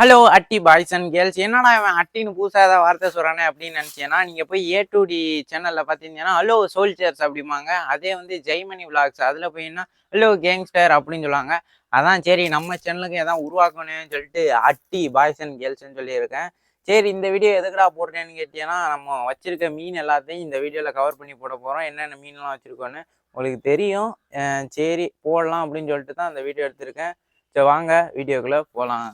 Hello அட்டி boys and girls என்னடா அவன் அட்டின்னு புதுசாக ஏதாவது வார்த்தை சொல்கிறானே அப்படின்னு நினச்சேன்னா நீங்கள் போய் ஏ டு டி சேனலில் பார்த்தீங்கன்னா ஹலோ சோல்ஜர்ஸ் அப்படிம்பாங்க. அதே வந்து ஜெய்மனி விளாக்ஸ் அதில் போயின்னா ஹலோ கேங்ஸ்டர் அப்படின்னு சொல்லுவாங்க. அதான் சரி நம்ம சேனலுக்கு எதாவது உருவாக்கணும்னு சொல்லிட்டு அட்டி பாய்ஸ் அண்ட் கேர்ள்ஸ்னு சொல்லியிருக்கேன். சரி இந்த வீடியோ எதுக்குடா போடுறேன்னு கேட்டீங்கன்னா நம்ம வச்சிருக்க மீன் எல்லாத்தையும் இந்த வீடியோவில் கவர் பண்ணி போட போகிறோம் என்னென்ன மீன்லாம் வச்சுருக்கோன்னு உங்களுக்கு தெரியும். சரி போடலாம் அப்படின்னு சொல்லிட்டு தான் அந்த வீடியோ எடுத்திருக்கேன். சரி வாங்க வீடியோக்குள்ளே போகலாம்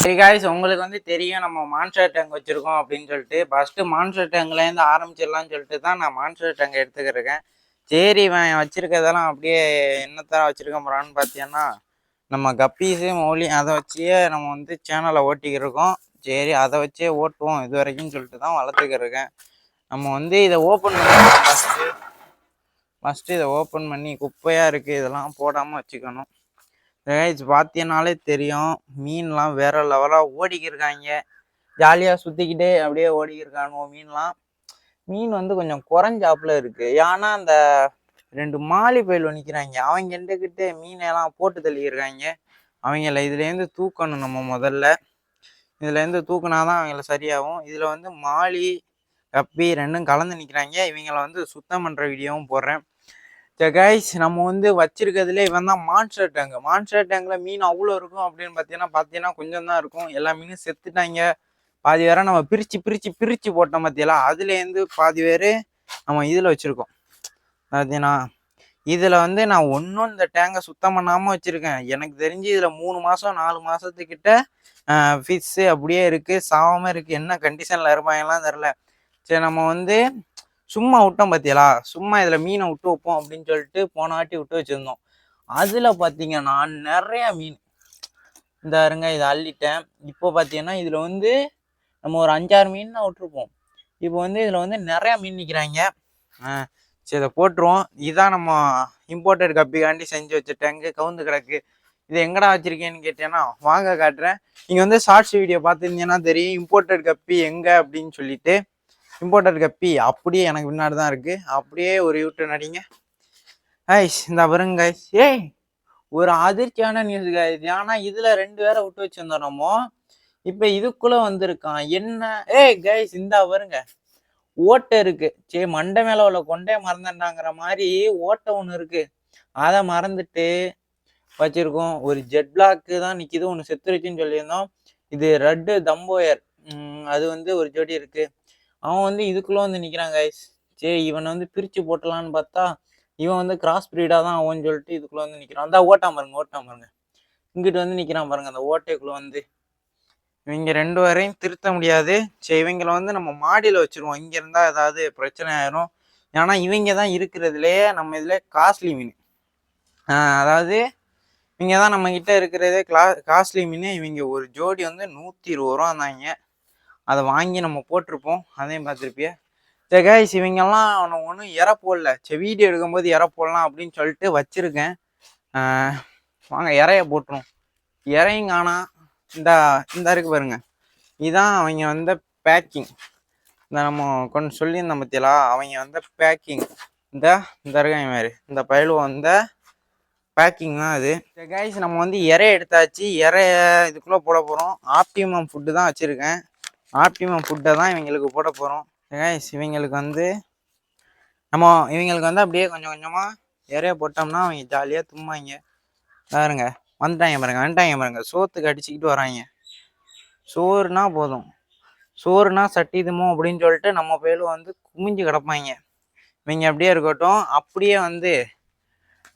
சரி காய்ஸ் உங்களுக்கு வந்து தெரியும் நம்ம மான்ஸ்டர் டேங்க் வச்சுருக்கோம் அப்படின்னு சொல்லிட்டு ஃபஸ்ட்டு மான்ஸ்டர் டேங்க்லேருந்து ஆரம்பிச்சிடலாம்னு சொல்லிட்டு தான் நான் மான்ஸ்டர் டேங்க் எடுத்துக்கிருக்கேன் சரி இவன் வச்சுருக்கதெல்லாம் அப்படியே என்னத்தான் வச்சுருக்க போகிறான்னு பார்த்தீங்கன்னா நம்ம கப்பீஸு மௌலி அதை வச்சே நம்ம வந்து சேனலை ஓட்டிக்கிருக்கோம் சரி அதை வச்சே ஓட்டுவோம் இது வரைக்கும் சொல்லிட்டு தான் வளர்த்துக்கிருக்கேன் நம்ம வந்து இதை ஓப்பன் பண்ணி ஃபஸ்ட்டு ஃபஸ்ட்டு இதை ஓப்பன் பண்ணி குப்பையாக இருக்குது இதெல்லாம் போடாமல் வச்சுக்கணும். கைஸ் பார்த்தீங்கனாலே தெரியும். மீன்லாம் வேற லெவலாக ஓடிக்கிருக்காங்க. ஜாலியாக சுற்றிக்கிட்டே அப்படியே ஓடிக்கிருக்கானுவோ மீன்லாம். மீன் வந்து கொஞ்சம் குறைஞ்சாப்புல இருக்குது ஏன்னா அந்த ரெண்டு மாலி பயில் நிற்கிறாங்க அவங்க எண்டுக்கிட்டே மீனெல்லாம் போட்டு தள்ளியிருக்காங்க அவங்கள இதுலேருந்து தூக்கணும் நம்ம முதல்ல. இதுலேருந்து தூக்குனா தான் அவங்கள சரியாகும். இதில் வந்து மாலி கப்பி ரெண்டும் கலந்து நிற்கிறாங்க இவங்கள வந்து சுத்தம் பண்ணுற வீடியோவும் போடுறேன். கைஸ் நம்ம வந்து வச்சிருக்கிறதுல இவன் தான் மான்ஸ்டர் டேங்கு மான்ஸ்டர் டேங்கில் மீன் அவ்வளோ இருக்கும் அப்படின்னு பார்த்தீங்கன்னா பார்த்தீங்கன்னா கொஞ்சம் தான் இருக்கும். எல்லா மீனும் செத்துட்டாங்க. பாதி வேற நம்ம பிரித்து பிரித்து பிரித்து போட்டோம் பார்த்தீங்களா? அதுலேருந்து பாதி பேர் நம்ம இதில் வச்சுருக்கோம். பார்த்தீங்கன்னா இதில் வந்து நான் ஒன்றும் இந்த டேங்கை சுத்தம் பண்ணாமல் வச்சுருக்கேன். எனக்கு தெரிஞ்சு இதில் மூணு மாதம் நாலு மாதத்துக்கிட்ட ஃபிஷ்ஷு அப்படியே இருக்குது சாவாமல் இருக்குது என்ன கண்டிஷனில் இருப்பாங்கலாம் தெரில சரி நம்ம வந்து சும்மா விட்டோம் பார்த்தியலா சும்மா இதில் மீனை விட்டு வைப்போம் அப்படின்னு சொல்லிட்டு போன வாட்டி விட்டு வச்சுருந்தோம். அதில் பார்த்தீங்கன்னா நிறையா மீன். இந்த இருங்க இதை அள்ளிட்டேன். இப்போ பார்த்தீங்கன்னா இதில் வந்து நம்ம ஒரு அஞ்சாறு மீன் தான் விட்டுருப்போம். இப்போ வந்து இதில் வந்து நிறையா மீன் நிற்கிறாங்க சரி இதை போட்டுருவோம். இதான் நம்ம இம்போர்ட்டட் கப்பிக்காண்டி செஞ்சு வச்சுட்டேன் டேங்கு கவுந்து கிடக்கு. இது எங்கடா வச்சுருக்கேன்னு கேட்டேன்னா வாங்க காட்டுறேன். நீங்கள் வந்து ஷார்ட்ஸ் வீடியோ பார்த்துருந்தீங்கன்னா தெரியும் இம்போர்ட்டட் கப்பி எங்கே அப்படின்னு சொல்லிட்டு. இம்போர்ட்டட் கப்பி அப்படியே எனக்கு பின்னாடி தான் இருக்குது அப்படியே ஒரு யூட்டன் அடிங்க. ஐஸ் இந்த பாருங்க கைஸ் ஏய் ஒரு அதிர்ச்சியான நியூஸ் கைஸ் ஏன்னா இதில் ரெண்டு பேரை விட்டு வச்சிருந்தோம் நம்ம. இப்போ இதுக்குள்ளே வந்திருக்கான். என்ன? ஏய் கைஸ் இந்த பாருங்க. ஓட்டை இருக்கு. சே மண்டை மேலே உள்ள கொண்டே மறந்துட்டாங்கிற மாதிரி ஓட்டை ஒன்று இருக்கு. அதை மறந்துட்டு வச்சிருக்கோம். ஒரு ஜெட் பிளாக்கு தான் நிற்கிது ஒன்று செத்துருச்சுன்னு சொல்லியிருந்தோம். இது ரெட்டு தம்போயர் அது வந்து ஒரு ஜோடி இருக்குது அவன் வந்து இதுக்குள்ள வந்து நிற்கிறான் கைஸ் சரி இவனை வந்து பிரித்து போட்டலான்னு பார்த்தா இவன் வந்து கிராஸ் ப்ரீடாக தான் அவன் சொல்லிட்டு இதுக்குள்ள வந்து நிற்கிறான் அந்த ஓட்டாம பாருங்க ஓட்டாம பாருங்க. இங்கிட்டு வந்து நிற்கிறான் பாருங்க அந்த ஓட்டைக்குள்ளே வந்து. இவங்க ரெண்டு வரையும் திருத்த முடியாது. சரி இவங்களை வந்து நம்ம மாடியில் வச்சிருவோம். இங்கே இருந்தால் ஏதாவது பிரச்சனை ஆயிரும். ஏன்னா இவங்க தான் இருக்கிறதுலையே நம்ம இதில் காஸ்ட்லி மீன். அதாவது இவங்க தான் நம்மக்கிட்ட இருக்கிறதே கிளா காஸ்ட்லி மீன். இவங்க ஒரு ஜோடி வந்து நூற்றி இருபது ரூபா இருந்தாங்க அதை வாங்கி நம்ம போட்டிருப்போம். அதையும் பார்த்துருப்பிய. சரி கைஸ் இவங்கெல்லாம் அவனை ஒன்றும் இற போடல. சரி வீடியோ எடுக்கும்போது இற போடலாம் அப்படின்னு சொல்லிட்டு வச்சுருக்கேன். வாங்க இறைய போட்டுரும் இறையும் காணா. இந்த இந்த இருக்கு பாருங்க. இதான் அவங்க வந்த பேக்கிங் இந்த நம்ம கொஞ்சம் சொல்லியிருந்தோம் பற்றியலா அவங்க வந்த பேக்கிங் இந்த இந்த இருக்காங்க மாதிரி இந்த பயில் வந்த பேக்கிங் தான் அது. கைஸ் நம்ம வந்து இறைய எடுத்தாச்சு. இறைய இதுக்குள்ளே போட போகிறோம் ஆப்டிமம் ஃபுட்டு தான் வச்சுருக்கேன். ஆப்டிமம் ஃபுட்டை தான் இவங்களுக்கு போட போகிறோம் கைஸ் இவங்களுக்கு வந்து நம்ம இவங்களுக்கு வந்து அப்படியே கொஞ்சம் கொஞ்சமாக இறைய போட்டோம்னா அவங்க ஜாலியாக தும்மாங்க. பாருங்க வந்துட்டாங்க பாருங்க வந்துட்டாங்க பாருங்க. சோத்துக்கு அடிச்சுக்கிட்டு வராங்க. சோறுனா போதும். சோறுனா சட்டிதுமோ அப்படின்னு சொல்லிட்டு நம்ம பேரில் வந்து குமிஞ்சு கிடப்பாங்க. இவங்க அப்படியே இருக்கட்டும். அப்படியே வந்து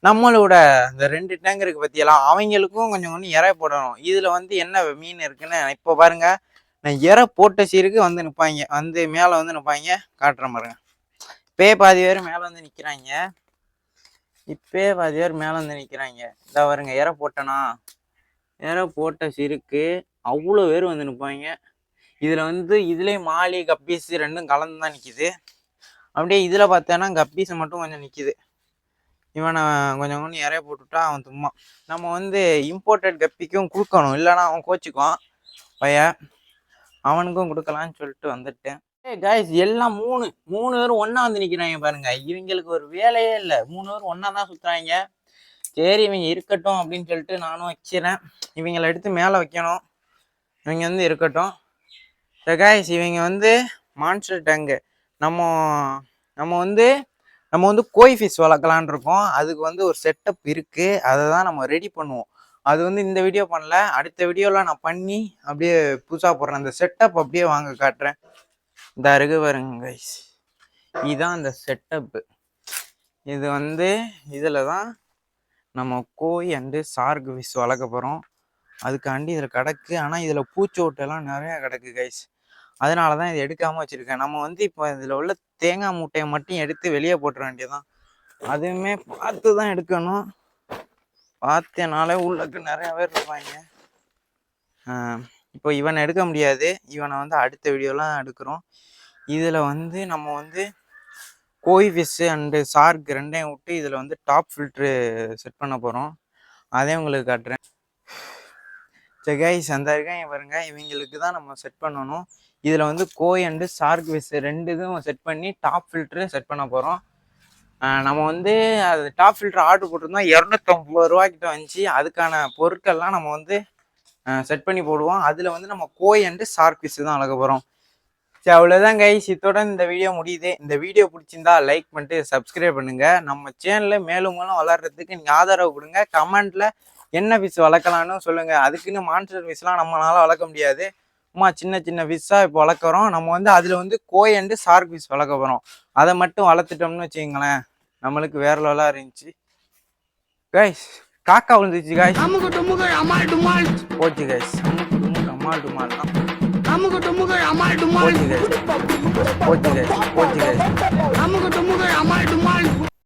நம்மளோட இந்த ரெண்டு டேங்க் இருக்கு பற்றியெல்லாம் அவங்களுக்கும் கொஞ்சம் கொஞ்சம் இறை போடணும். இதில் வந்து என்ன மீன் இருக்குன்னு இப்போ பாருங்கள் நான் இற போட்ட சீருக்கு வந்து நிற்பாங்க வந்து மேலே வந்து நிற்பாங்க காட்டுற பாருங்க. இப்பே பாதி பேர் மேலே வந்து நிற்கிறாங்க இப்பே பாதி பேர் மேலே வந்து நிற்கிறாங்க இந்த பாருங்க இற போட்டனா? இற போட்ட சிறுக்கு அவ்வளோ பேர் வந்து நிற்பாங்க இதில் வந்து இதுலேயும் மாலி கப்பீஸ் ரெண்டும் கலந்து தான் நிற்கிது அப்படியே இதில் பார்த்தேன்னா கப்பீஸ் மட்டும் கொஞ்சம் நிற்கிது இவனை கொஞ்சம் கொஞ்சம் இறைய போட்டுவிட்டா அவன் தும்மா நம்ம வந்து இம்போர்ட்டட் கப்பிக்கும் கொடுக்கணும். இல்லைன்னா அவன் கோச்சிக்குவான். பையன். அவனுக்கும் கொடுக்கலான்னு சொல்லிட்டு வந்துட்டேன். ஏ காய்ஸ் எல்லாம் மூணு மூணு பேரும் ஒன்றா வந்து நிற்கிறாங்க பாருங்க. இவங்களுக்கு ஒரு வேலையே இல்லை. மூணு பேரும் ஒன்றா தான் சுற்றுறாங்க சரி இவங்க இருக்கட்டும் அப்படின்னு சொல்லிட்டு நானும் வச்சிடறேன் இவங்களை எடுத்து மேலே வைக்கணும். இவங்க வந்து இருக்கட்டும். கைஸ் இவங்க வந்து மான்ஸ்டர் டேங்கு நம்ம நம்ம வந்து நம்ம வந்து கோய் ஃபிஷ் வளர்க்கலான் இருக்கோம். அதுக்கு வந்து ஒரு செட்டப் இருக்குது அதை தான் நம்ம ரெடி பண்ணுவோம். அது வந்து இந்த வீடியோ பண்ணல. அடுத்த வீடியோவில் நான் பண்ணி அப்படியே புதுசாக போடுறேன். அந்த செட்டப் அப்படியே வாங்க காட்டுறேன். இந்த அருகு வருங்க கைஸ் இதுதான் அந்த செட்டப்பு இது வந்து இதில் தான் நம்ம கோய் அண்டு சார்க் ஃபிஷ் வளர்க்க போகிறோம் அதுக்காண்டி இதில் கிடக்கு. ஆனால் இதில் பூச்சோட்டெல்லாம் நிறையா கிடக்கு கைஸ் அதனால தான் இதை எடுக்காமல் வச்சுருக்கேன். நம்ம வந்து இப்போ இதில் உள்ள தேங்காய் மூட்டையை மட்டும் எடுத்து வெளியே போட்டுற வேண்டியதான் அதுவுமே பார்த்து தான் எடுக்கணும். பார்த்தனாலே உள்ளக்கு நிறையா பேர் இருப்பாங்க. இப்போ இவனை எடுக்க முடியாது. இவனை வந்து அடுத்த வீடியோலாம் எடுக்கிறோம். இதில் வந்து நம்ம வந்து கோய் ஃபிஷ்ஷு அண்டு சார்க் ரெண்டையும் விட்டு இதில் வந்து டாப் ஃபில்ட்ரு செட் பண்ண போகிறோம் அதே உங்களுக்கு காட்டுறேன். சரி கைஸ் அந்த இருக்காங்க பாருங்க. இவங்களுக்கு தான் நம்ம செட் பண்ணணும். இதில் வந்து கோய் அண்டு சார்க் ஃபிஷ் ரெண்டு இதுவும் செட் பண்ணி டாப் ஃபில்ட்ரு செட் பண்ண போகிறோம் நம்ம வந்து அது டாப் ஃபில்டர் ஆர்டர் போட்டிருந்தோம். இரநூத்தம்பது ரூபா கிட்ட வந்துச்சு. அதுக்கான பொருட்கள்லாம் நம்ம வந்து செட் பண்ணி போடுவோம். அதில் வந்து நம்ம கோய் அண்டு சார்க் ஃபிஷ் தான் வளர்க்க போகிறோம் சரி அவ்வளோதான் கைஸ் இத்தோட இந்த வீடியோ முடியுது. இந்த வீடியோ பிடிச்சிருந்தா லைக் பண்ணிட்டு சப்ஸ்கிரைப் பண்ணுங்கள் நம்ம சேனலில் மேலும் மேலும் வளர்றதுக்கு நீங்கள் ஆதரவு கொடுங்க. கமெண்ட்டில் என்ன ஃபிஷ் வளர்க்கலான்னு சொல்லுங்கள் அதுக்குன்னு மான்ஸ்டர் ஃபிஷ்லாம் நம்மளால் வளர்க்க முடியாது. சும்மா சின்ன சின்ன ஃபிஷ்ஷாக இப்போ வளர்க்குறோம். நம்ம வந்து அதில் வந்து கோயண்டு ஷார்க் சார்க் ஃபிஷ் வளர்க்க போகிறோம் அதை மட்டும் வளர்த்துட்டோம்னு வச்சுக்கங்களேன். நம்மளுக்கு வேற லெவலாக இருந்துச்சு. கைஸ் காக்கா விழுந்துச்சு கைஸ் போச்சு கைஸ் அம்மாள் டுமால் தான். போச்சு கைஸ் போச்சு கைஸ் போச்சு கைஸ்